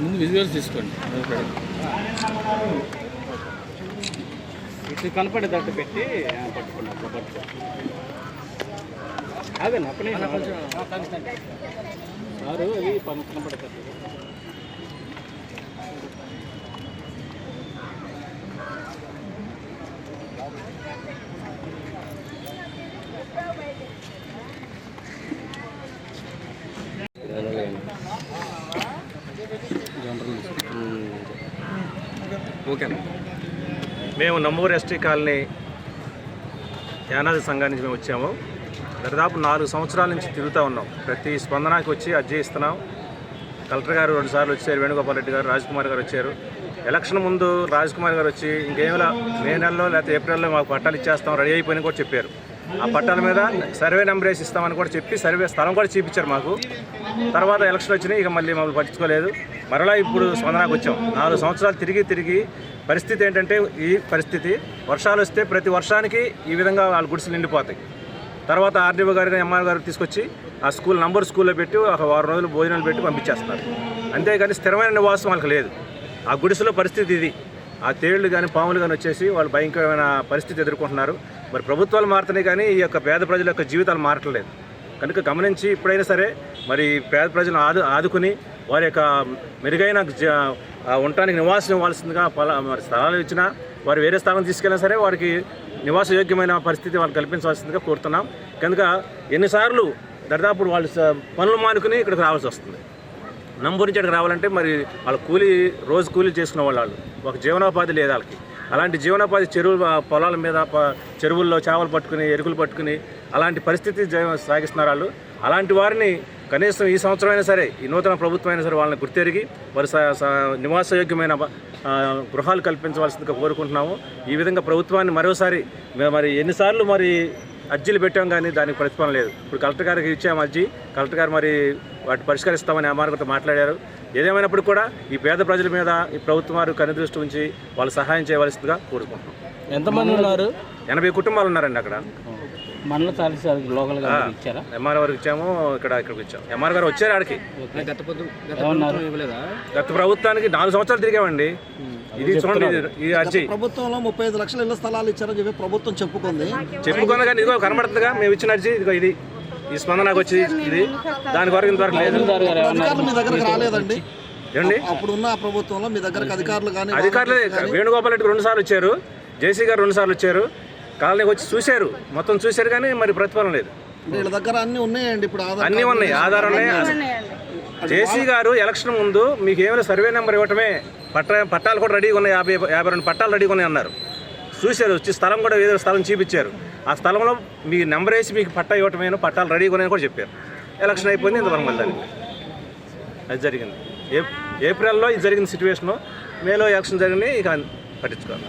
ముందు విజువల్స్ తీసుకోండి. ఇటు కనపడేటట్టు పెట్టి ఆ, పట్టుకోండి అట్లా పట్టుకో అదే అప్పనే సారు అది పని కనపడేటట్టు. ఓకే మేము నమ్మూరు ఎస్టీ కాలనీ యానాది సంఘానికి నుంచి మేము వచ్చాము. దాదాపు నాలుగు సంవత్సరాల నుంచి తిరుగుతూ ఉన్నాం. ప్రతి స్పందనకి వచ్చి అర్జీ ఇస్తున్నాం. కలెక్టర్ గారు రెండుసార్లు వచ్చారు వేణుగోపాల్ రెడ్డి గారు రాజ్కుమార్ గారు వచ్చారు. ఎలక్షన్ ముందు రాజ్కుమార్ గారు వచ్చి ఇంకేమైనా మే నెలలో లేకపోతే ఏప్రిల్లో మాకు పట్టాలు ఇచ్చేస్తాం రెడీ అయిపోయినా కూడా చెప్పారు. ఆ పట్టాల మీద సర్వే నెంబర్ వేసి ఇస్తామని కూడా చెప్పి సర్వే స్థలం కూడా చూపించారు మాకు. తర్వాత ఎలక్షన్ వచ్చినాయి ఇక మళ్ళీ మమ్మల్ని పట్టించుకోలేదు. మరలా ఇప్పుడు స్పందనకు వచ్చాం. నాలుగు సంవత్సరాలు తిరిగి తిరిగి పరిస్థితి ఏంటంటే ఈ పరిస్థితి వర్షాలు వస్తే ప్రతి వర్షానికి ఈ విధంగా వాళ్ళ గుడిసెలు నిండిపోతాయి. తర్వాత ఆర్డీఓ గారు ఎంఆర్ గారు తీసుకొచ్చి ఆ స్కూల్ నంబర్ స్కూల్లో పెట్టి ఒక వారం రోజులు భోజనాలు పెట్టి పంపించేస్తున్నారు. అంతేగాని స్థిరమైన నివాసం వాళ్ళకి లేదు. ఆ గుడిసెలో పరిస్థితి ఇది. ఆ తేళ్ళు కానీ పాములు కానీ వచ్చేసి వాళ్ళు భయంకరమైన పరిస్థితి ఎదుర్కొంటున్నారు. మరి ప్రభుత్వాలు మారుతున్నాయి కానీ ఈ యొక్క పేద ప్రజల యొక్క జీవితాలు మారట్లేదు. కనుక గమనించి ఇప్పుడైనా సరే మరి పేద ప్రజలను ఆదు ఆదుకుని వారి యొక్క మెరుగైన జ- ఉండటానికి నివాసం ఇవ్వాల్సిందిగా పలా మరి స్థలాలు ఇచ్చినా వారు వేరే స్థానం తీసుకెళ్ళినా సరే వారికి నివాసయోగ్యమైన పరిస్థితి వాళ్ళు కల్పించవలసిందిగా కోరుతున్నాం. కనుక ఎన్నిసార్లు దరిదాపు వాళ్ళు పనులు మానుకుని ఇక్కడికి రావాల్సి వస్తుంది. నంబూరు నుంచి ఇక్కడికి రావాలంటే మరి వాళ్ళ కూలీ రోజు కూలీ చేసుకునే వాళ్ళు వాళ్ళు. ఒక జీవనోపాధి లేదు వాళ్ళకి. అలాంటి జీవనోపాధి చెరువు పొలాల మీద చెరువుల్లో చేపలు పట్టుకుని ఎరుకులు పట్టుకుని అలాంటి పరిస్థితి సాగిస్తున్నారు వాళ్ళు. అలాంటి వారిని కనీసం ఈ సంవత్సరం అయినా సరే ఈ నూతన ప్రభుత్వం అయినా సరే వాళ్ళని గుర్తెరిగి వారి స- నివాసయోగ్యమైన గృహాలు కల్పించవలసిందిగా కోరుకుంటున్నాము. ఈ విధంగా ప్రభుత్వాన్ని మరోసారి మరి ఎన్నిసార్లు మరి అర్జీలు పెట్టాం కానీ దానికి ప్రతిఫలం లేదు. ఇప్పుడు కలెక్టర్ గారికి ఇచ్చాము అర్జీ. కలెక్టర్ గారు మరి వాటి పరిష్కరిస్తామని అమారకుతో మాట్లాడారు. ఏదేమైనప్పుడు కూడా ఈ పేద ప్రజల మీద ఈ ప్రభుత్వం వారు కనుదృష్టి ఉంచి వాళ్ళు సహాయం చేయవలసిందిగా కోరుకుంటున్నాం. ఎంతమంది ఉన్నారు? ఎనభై కుటుంబాలు ఉన్నారండి అక్కడ. మనలో లోకల్గా ఇచ్చారా? ఎంఆర్ గారికి ఇచ్చాము ఇక్కడ ఇక్కడికి ఇచ్చాము ఎంఆర్ గారు వచ్చారు ఆడికి. గత ప్రభుత్వానికి నాలుగు సంవత్సరాలు తిరిగామండి. ఇది చూడండి ఇది- అర్జీ ప్రభుత్వంలో ముప్పై ఐదు లక్షల ఇళ్ళ స్థలాలు ఇచ్చారని చెప్పి ప్రభుత్వం చెప్పుకుంది. చెప్పుకున్నా కానీ ఇదిగో కనబడుతుందిగా మేము ఇచ్చిన అర్జీ ఇదిగో ఇది. ఈ స్పందనకు వచ్చి ఇది. దాని వరకు ఇంతవరకు లేదు. మీ దగ్గరకు రాలేదండి. ఏమండి? అప్పుడున్న ఆ ప్రభుత్వంలో మీ దగ్గరకు అధికారులు కానీ అధికారులే వేణుగోపాల్ రెడ్డికి రెండు సార్లు వచ్చారు. జేసీ గారు రెండు సార్లు వచ్చారు. కాలనీకి వచ్చి చూశారు. మొత్తం చూశారు కానీ మరి ప్రతిఫలం లేదు. వీళ్ళ దగ్గర అన్ని ఉన్నాయండి ఇప్పుడు ఆధార్ అన్నీ ఉన్నాయి. ఆధారం ఉన్నాయి. జేసీ గారు ఎలక్షన్ ముందు మీకు ఏమైనా సర్వే నెంబర్ ఇవ్వటమే పట్ట పట్టాలు కూడా రెడీగా ఉన్నాయి. యాభై యాభై రెండు పట్టాలు రెడీగా ఉన్నాయి అన్నారు. చూశారు వచ్చి స్థలం కూడా ఏదో స్థలం చూపించారు. ఆ స్థలంలో మీ నెంబర్ వేసి మీకు పట్టా ఇవ్వటమే పట్టాలు రెడీగా ఉన్నాయని కూడా చెప్పారు. ఎలక్షన్ అయిపోయింది ఇంతవరకు మళ్ళీ అది జరిగింది. ఏ ఏప్రిల్లో ఇది జరిగిన సిచ్యువేషను. మేలో ఎలక్షన్ జరిగినాయి ఇక పట్టించుకోవాలి.